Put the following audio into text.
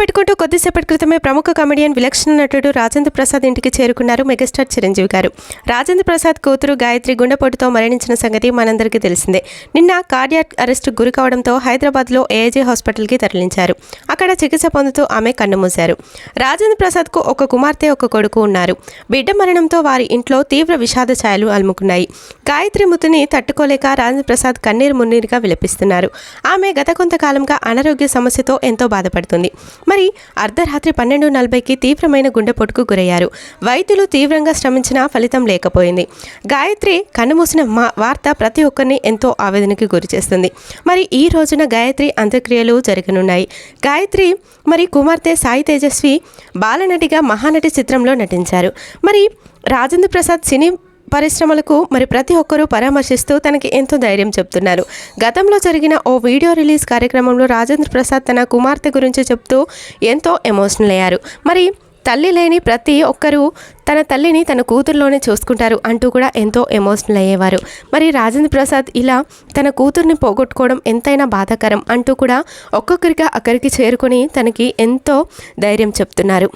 పెట్టుకుంటూ కొద్దిసేపటి క్రితమే ప్రముఖ కమెడియన్ విలక్షణ నటుడు రాజేంద్ర ప్రసాద్ ఇంటికి చేరుకున్నారు మెగాస్టార్ చిరంజీవి గారు. రాజేంద్ర ప్రసాద్ కూతురు గాయత్రి గుండెపోటుతో మరణించిన సంగతి మనందరికీ తెలిసిందే. నిన్న కార్డియాక్ అరెస్టు గురి కావడంతో హైదరాబాద్లో ఏఐజీ హాస్పిటల్కి తరలించారు. అక్కడ చికిత్స పొందుతూ ఆమె కన్నుమూశారు రాజేంద్ర ప్రసాద్కు ఒక కుమార్తె ఒక కొడుకు ఉన్నారు. బిడ్డ మరణంతో వారి ఇంట్లో తీవ్ర విషాద ఛాయలు అలుముకున్నాయి. గాయత్రి మృతిని తట్టుకోలేక రాజేంద్ర ప్రసాద్ కన్నీరు మున్నీరుగా విలపిస్తున్నారు. ఆమె గత కొంతకాలంగా అనారోగ్య సమస్యతో ఎంతో బాధపడుతుంది. మరి అర్ధరాత్రి పన్నెండు నలభైకి తీవ్రమైన గుండెపోటుకు గురయ్యారు. వైద్యులు తీవ్రంగా శ్రమించినా ఫలితం లేకపోయింది. గాయత్రి కన్నుమూసిన మా వార్త ప్రతి ఒక్కరిని ఎంతో ఆవేదనకి గురిచేస్తుంది మరి ఈ రోజున గాయత్రి అంత్యక్రియలు జరగనున్నాయి. గాయత్రి మరి కుమార్తె సాయి తేజస్వి బాలనటిగా మహానటి చిత్రంలో నటించారు. మరి రాజేంద్ర ప్రసాద్ సినీ పరిశ్రమలకు మరి ప్రతి ఒక్కరూ పరామర్శిస్తూ తనకి ఎంతో ధైర్యం చెప్తున్నారు. గతంలో జరిగిన ఓ వీడియో రిలీజ్ కార్యక్రమంలో రాజేంద్ర ప్రసాద్ తన కుమార్తె గురించి చెప్తూ ఎంతో ఎమోషనల్ అయ్యారు. మరి తల్లి లేని ప్రతి ఒక్కరూ తన తల్లిని తన కూతురులోనే చూసుకుంటారు అంటూ కూడా ఎంతో ఎమోషనల్ అయ్యేవారు. మరి రాజేంద్ర ప్రసాద్ ఇలా తన కూతుర్ని పోగొట్టుకోవడం ఎంతైనా బాధాకరం అంటూ కూడా ఒక్కొక్కరిగా అక్కడికి చేరుకొని తనకి ఎంతో ధైర్యం చెప్తున్నారు.